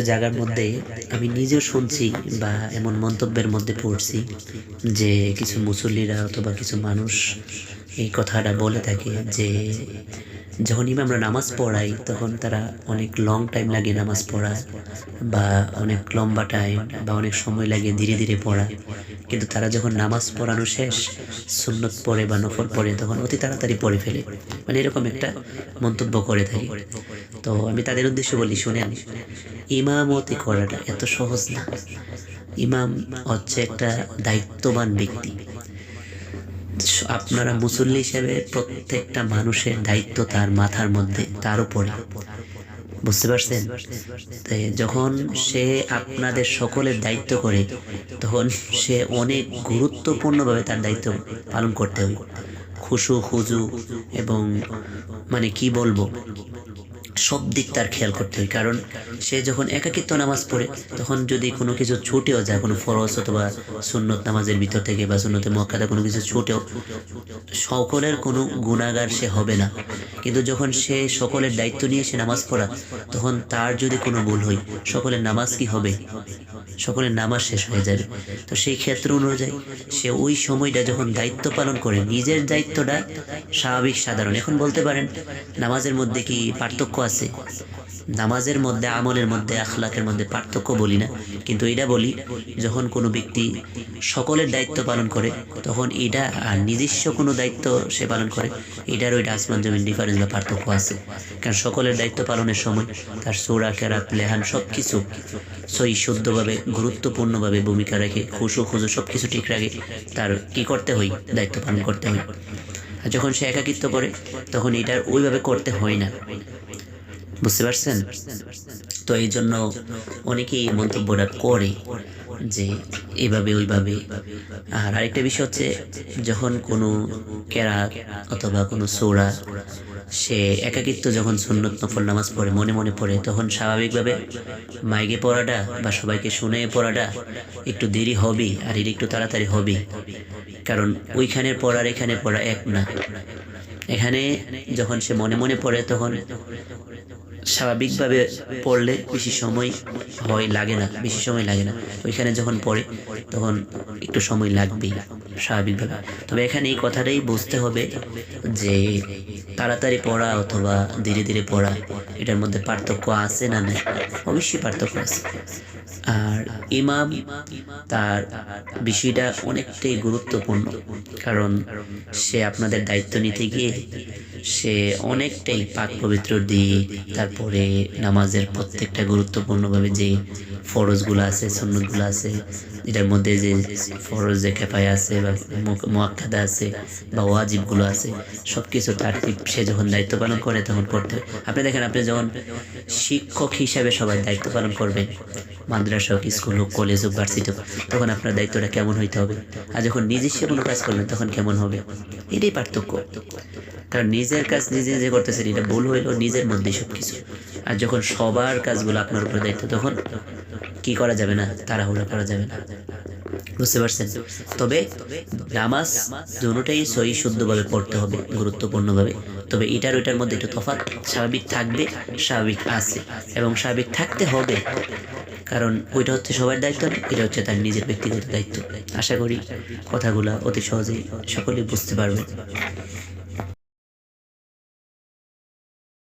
জায়গার মধ্যে আমি নিজেও শুনছি বা এমন মন্তব্যের মধ্যে পড়ছি যে কিছু মুসল্লিরা অথবা কিছু মানুষ এই কথাটা বলে থাকে যে যখন আমরা নামাজ পড়াই, তখন তারা অনেক লং টাইম লাগে নামাজ পড়ায় বা অনেক লম্বা টাইম বা অনেক সময় লাগে ধীরে ধীরে পড়ায় কিন্তু তারা যখন নামাজ পড়ানো শেষ, সুন্নত পড়ে বা নফর পড়ে, তখন অতি তাড়াতাড়ি পড়ে ফেলে। মানে এরকম একটা মন্তব্য করে থাকি। তো আমি তাদের উদ্দেশ্য বলি, শুনেন, ইমামতি করাটা এত সহজ না। ইমাম হচ্ছে একটা দায়িত্ববান ব্যক্তি। আপনারা মুসল্লি হিসেবে প্রত্যেকটা মানুষের দায়িত্ব তার মাথার মধ্যে, তার উপরে। বুঝতে পারছেন? যখন সে আপনাদের সকলের দায়িত্ব করে, তখন সে অনেক গুরুত্বপূর্ণভাবে তার দায়িত্ব পালন করতে হবে খুশু, খুজু এবং মানে কি বলব? সব দিক তার খেয়াল করতে হয়। কারণ সে যখন একাকিত্ব নামাজ পড়ে, তখন যদি কোনো কিছু ছুটেও যায়, কোনো ফরজ অথবা সুন্নত নামাজের ভিতর থেকে বা সুন্নতে মক্কাদা কোনো কিছু ছুটেও, সকলের কোনো গুণাগার সে হবে না। কিন্তু যখন সে সকলের দায়িত্ব নিয়ে সে নামাজ পড়া, তখন তার যদি কোনো ভুল হয়, সকলের নামাজ কি হবে? সকলের নামাজ শেষ হয়ে যাবে। তো সেই ক্ষেত্র অনুযায়ী সে ওই সময়টা যখন দায়িত্ব পালন করে, নিজের দায়িত্বটা স্বাভাবিক সাধারণ। এখন বলতে পারেন, নামাজের মধ্যে কি পার্থক্য আছে। নামাজের মধ্যে, আমলের মধ্যে, আখলাকের মধ্যে পার্থক্য বলি না। কিন্তু এটা বলি, যখন কোনো ব্যক্তি সকলের দায়িত্ব পালন করে, তখন এটা আর নিজস্ব কোনো দায়িত্ব সে পালন করে, এটার ওইটা আসমান জমিন ডিফারেন্স বা পার্থক্য আছে। কারণ সকলের দায়িত্ব পালনের সময় তার সোরা কেরাত, লেহান সব কিছু সই শুদ্ধভাবে, গুরুত্বপূর্ণভাবে ভূমিকা রাখে, খুশু, খুজু সব কিছু ঠিক রাখে, তার কি করতে হয়? দায়িত্ব পালন করতে হয়। আর যখন সে একাকিত্ব করে, তখন এটার ওইভাবে করতে হয় না। বুঝতে পারছেন? তো এই জন্য অনেকেই মন্তব্যটা করে যে এইভাবে ওইভাবে। আর আরেকটা বিষয় হচ্ছে, যখন কোনো কেরাত অথবা কোনো সৌরা, সে একাকিত্ব যখন সুন্নত নফল নামাজ পড়ে, মনে মনে পড়ে, তখন স্বাভাবিকভাবে মাইকে পড়াটা বা সবাইকে শুনে পড়াটা একটু দেরি হবে আর এর একটু তাড়াতাড়ি হবে। কারণ ওইখানের পড়ার এখানে পড়া এক না। এখানে যখন সে মনে মনে পড়ে, তখন স্বাভাবিকভাবে পড়লে বেশি সময় হয়, লাগে না, বেশি সময় লাগে না। ওইখানে যখন পড়ে, তখন একটু সময় লাগবেই, স্বাভাবিকভাবে। তবে এখানে এই কথাটাই বুঝতে হবে যে তাড়াতাড়ি পড়া অথবা ধীরে ধীরে পড়া, এটার মধ্যে পার্থক্য আছে না নেই? অবশ্যই পার্থক্য আছে। আর ইমাম তার বিষয়টা অনেকটাই গুরুত্বপূর্ণ, কারণ সে আপনাদের দায়িত্ব নিতে গিয়ে সে অনেকটাই পাক পবিত্র দিক। তারপরে নামাজের প্রত্যেকটা গুরুত্বপূর্ণভাবে যে ফরজগুলো আছে সন্ন্যতগুলো আছে, এটার মধ্যে যে ফরজ যে খেপায় আছে বা মোয়াক্কাদা আছে বা ওয়াজিবগুলো আছে সব কিছু তার সে যখন দায়িত্ব পালন করে তখন করতে আপনি দেখেন, আপনি যখন শিক্ষক হিসাবে সবাই দায়িত্ব পালন করবেন, মাদ্রাসা হোক, স্কুল হোক, কলেজ হোক, ভার্সিটি হোক, তখন আপনার দায়িত্বটা কেমন হইতে হবে? আর যখন নিজস্ব কোনো কাজ করবেন তখন কেমন হবে? এটাই পার্থক্য। কারণ নিজের কাজ নিজে যে করতেছেন, এটা ভুল হইলেও নিজের মধ্যে সব কিছু আর যখন সবার কাজগুলো আপনার উপরে দায়িত্ব, তখন কি করা যাবে না? তাড়াহুড়া করা যাবে না। বুঝতে পারছেন? তবে নামাজ দুটোটাই সহি শুদ্ধভাবে পড়তে হবে, গুরুত্বপূর্ণভাবে। তবে এটার ওইটার মধ্যে একটু তফাৎ স্বাভাবিক থাকবে, স্বাভাবিক আছে এবং স্বাভাবিক থাকতে হবে। কারণ ওইটা হচ্ছে সবার দায়িত্ব, এটা হচ্ছে তার নিজের ব্যক্তিগত দায়িত্ব। আশা করি কথাগুলা অতি সহজেই সকলেই বুঝতে পারবে